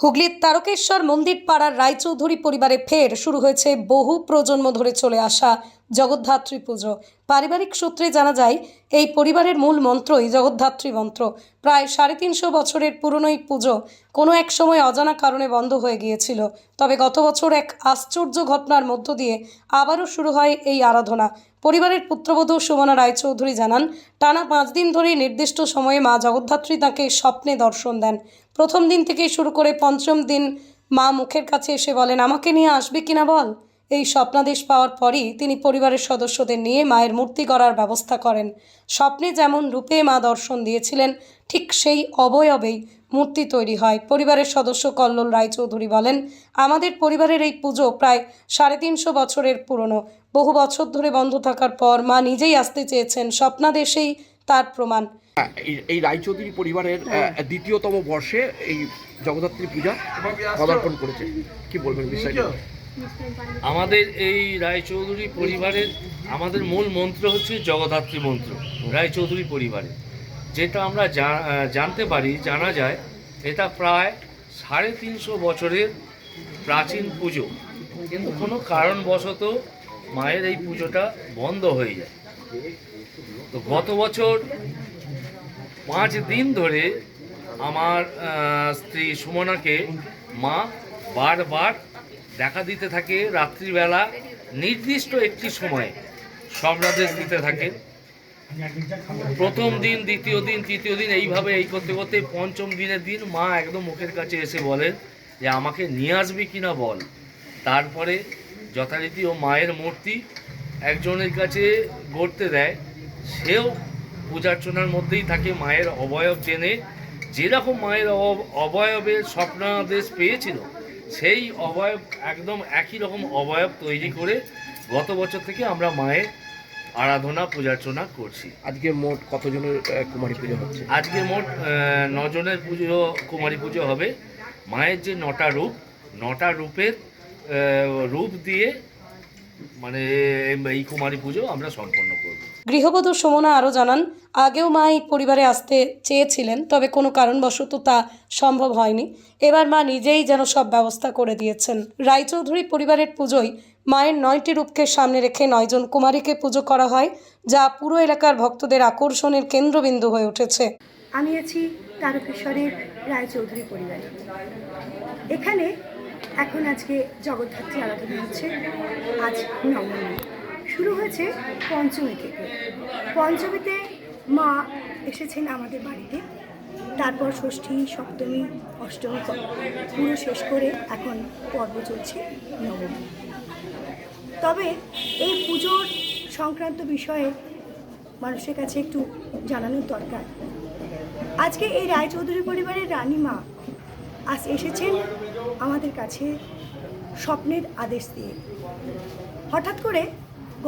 হুগলির তারকেশ্বর মন্দির পাড়ার রায়চৌধুরী পরিবারে ফের শুরু হয়েছে বহু প্রজন্ম ধরে চলে আসা জগদ্ধাত্রী পুজো। পারিবারিক সূত্রে জানা যায়, এই পরিবারের মূল মন্ত্রই জগদ্ধাত্রী মন্ত্র। প্রায় সাড়ে তিনশো বছরের পুরনো এই পুজো কোনো এক সময় অজানা কারণে বন্ধ হয়ে গিয়েছিল। তবে গত বছর এক আশ্চর্য ঘটনার মধ্য দিয়ে আবারও শুরু হয় এই আরাধনা। পরিবারের পুত্রবধূ সুমনা রায়চৌধুরী জানান, টানা পাঁচ দিন ধরে নির্দিষ্ট সময়ে মা জগদ্ধাত্রী তাকে স্বপ্নে দর্শন দেন। প্রথম দিন থেকে শুরু করে পঞ্চম দিন মা মুখের কাছে এসে বলেন, আমাকে নিয়ে আসবে কিনা বল? এই স্বপ্নাদেশ পাওয়ার পরই তিনি পরিবারের সদস্যদের নিয়ে মায়ের মূর্তি গড়ার ব্যবস্থা করেন। স্বপ্নে যেমন রূপে মা দর্শন দিয়েছিলেন ঠিক সেই অবয়বেই মূর্তি তৈরি হয়। পরিবারের সদস্য কল্লোল রায়চৌধুরী বলেন আমাদের পরিবারের এই পুজো প্রায় সাড়ে তিনশো বছরের পুরনো। বহু বছর ধরে বন্ধ থাকার পর মা নিজেই আসতে চেয়েছেন স্বপ্নাদেশেই তার প্রমাণ। হ্যাঁ, এই এই রায়চৌধুরী পরিবারের দ্বিতীয়তম বর্ষে এই জগদ্ধাত্রী পূজা পদার্পণ করেছে। কি বলবেন বিষয়টা? আমাদের এই রায়চৌধুরী পরিবারের আমাদের মূল মন্ত্র হচ্ছে জগদ্ধাত্রী মন্ত্র, রায়চৌধুরী পরিবারের। যেটা আমরা জানতে পারি, জানা যায়, এটা প্রায় সাড়ে তিনশো বছরের প্রাচীন পুজো। কিন্তু কোনো কারণবশত মায়ের এই পুজোটা বন্ধ হয়ে যায়। তো গত বছর পাঁচ দিন ধরে আমার স্ত্রী সুমনাকে মা বারবার দেখা দিতে থাকে রাত্রিবেলা নির্দিষ্ট একটি সময়ে। স্বপ্নাদেশ দিতে থাকে। প্রথম দিন, দ্বিতীয় দিন, তৃতীয় দিন এইভাবে এই করতে করতে পঞ্চম দিনের দিন মা একদম মুখের কাছে এসে বলেন যে, আমাকে নিয়ে আসবি কিনা বল? তারপরে যথারীতি ও মায়ের মূর্তি একজনের কাছে গড়তে দেয়। সেও পূজার্চনার মধ্যেই থাকে, মায়ের অবয়ব জেনে। যেরকম মায়ের অব- অবয়বের স্বপ্নাদেশ পেয়েছিল সেই অবয়ব একদম একই রকম অবয়ব তৈরি করে গত বছর থেকে আমরা মায়ের আরাধনা পূজার্চনা করছি। আজকে মোট কতজনের কুমারী পুজো হচ্ছে? আজকে মোট নজনের পুজো কুমারী পুজো হবে। মায়ের যে নটা রূপ নটা রূপের রূপ দিয়ে মানে এই কুমারী পুজো আমরা সম্পন্ন করব। গৃহবধূ সুমনা আরও জানান আগেও মা এই পরিবারে আসতে চেয়েছিলেন তবে কোনো কারণবশত তা সম্ভব হয়নি। এবার মা নিজেই যেন সব ব্যবস্থা করে দিয়েছেন। রায়চৌধুরী পরিবারের পুজোয় মায়ের নয়টি রূপকে সামনে রেখে নয়জন কুমারীকে পুজো করা হয় যা পুরো এলাকার ভক্তদের আকর্ষণের কেন্দ্রবিন্দু হয়ে উঠেছে। আমি আছি তারকেশ্বরের রায়চৌধুরী পরিবারে। এখানে এখন আজকে জগদ্ধাত্রী আরাধনা হচ্ছে আজ নবমী। শুরু হয়েছে পঞ্চমী থেকে। পঞ্চমীতে মা এসেছেন আমাদের বাড়িতে। তারপর ষষ্ঠী, সপ্তমী, অষ্টমী পুরো শেষ করে এখন পর্ব চলছে নবমী। তবে এই পুজোর সংক্রান্ত বিষয়ে মানুষের কাছে একটু জানানোর দরকার। আজকে এই রায়চৌধুরী পরিবারের রানীমা আজ এসেছেন আমাদের কাছে স্বপ্নের আদেশ দিয়ে। হঠাৎ করে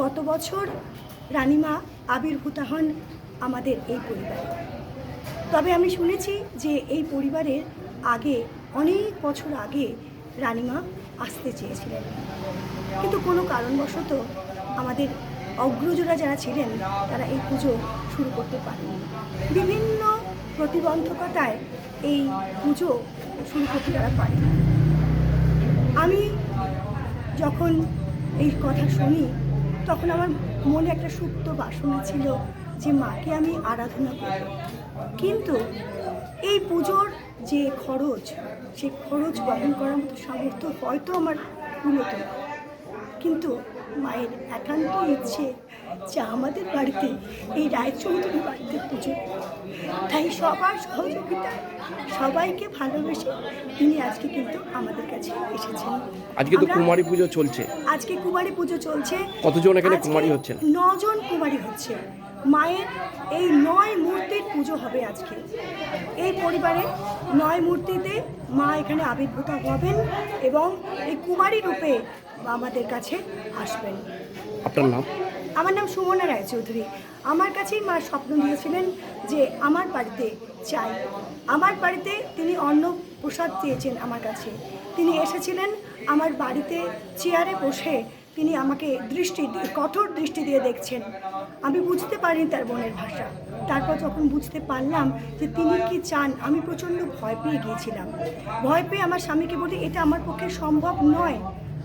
গত বছর রানীমা আবির্ভূত হন আমাদের এই পরিবারে। তবে আমি শুনেছি যে এই পরিবারের আগে, অনেক বছর আগে রানীমা আসতে চেয়েছিলেন। কিন্তু কোনো কারণবশত আমাদের অগ্রজরা যারা ছিলেন, তারা এই পুজো শুরু করতে পারেনি বিভিন্ন প্রতিবন্ধকতায় এই পুজো শুরু করতে তারা পারেনি আমি যখন এই কথা শুনি, তখন আমার মনে একটা সুপ্ত বাসনা ছিল যে মাকে আমি আরাধনা করব। কিন্তু এই পুজোর যে খরচ সেই খরচ বহন করার মতো সামর্থ্য হয়তো আমার মূলত কিন্তু মায়ের একান্ত ইচ্ছে যে আমাদের বাড়িতে এই রায়চৌধুরী বাড়িতে পুজো তাই সবার সহযোগিতা সবাইকে ভালোবেসে তিনি আজকে কিন্তু আমাদের কাছে এসেছেন। আজকে তো কুমারী পুজো চলছে। আজকে কুমারী পুজো চলছে। কতজন এখানে কুমারী হচ্ছেন? নজন কুমারী হচ্ছে। মায়ের এই নয় মূর্তির পুজো হবে আজকে। এই পরিবারে নয় মূর্তিতে মা এখানে আবির্ভূত হবেন এবং এই কুমারী রূপে আমাদের কাছে আসবেন। আপনার নাম? আমার নাম সুমনা রায়চৌধুরী। আমার কাছেই মা স্বপ্ন দিয়েছিলেন যে আমার বাড়িতে চাই। আমার বাড়িতে তিনি অন্ন প্রসাদ চেয়েছেন আমার কাছে। তিনি এসেছিলেন আমার বাড়িতে চেয়ারে বসে তিনি আমাকে দৃষ্টি দিয়ে- কঠোর দৃষ্টি দিয়ে দেখছেন। আমি বুঝতে পারিনি তার বোনের ভাষা। তারপর যখন বুঝতে পারলাম যে তিনি কি চান আমি প্রচণ্ড ভয় পেয়ে গিয়েছিলাম। ভয় পেয়ে আমার স্বামীকে বলি এটা আমার পক্ষে সম্ভব নয়।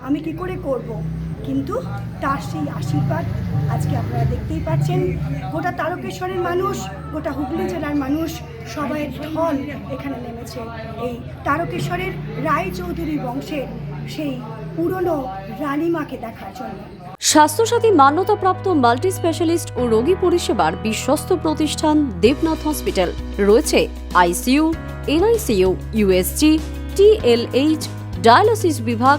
আমি কি করে করব। কিন্তু তার সেই আশীর্বাদ আজকে আপনারা দেখতেই পাচ্ছেন। গোটা তারকেশ্বরের মানুষ, গোটা হুগলি জেলার মানুষ সবাই ঢল এখানে নেমেছে। এই তারকেশ্বরের রায়চৌধুরী বংশের সেই পুরনো রানীমাকে দেখার জন্য। স্বাস্থ্যসাথী মান্যতাপ্রাপ্ত মাল্টি স্পেশালিস্ট ও রোগী পরিষেবার বিশ্বস্ত প্রতিষ্ঠান দেবনাথ হসপিটাল। রয়েছে ICU, NICU USG TLH dialysis বিভাগ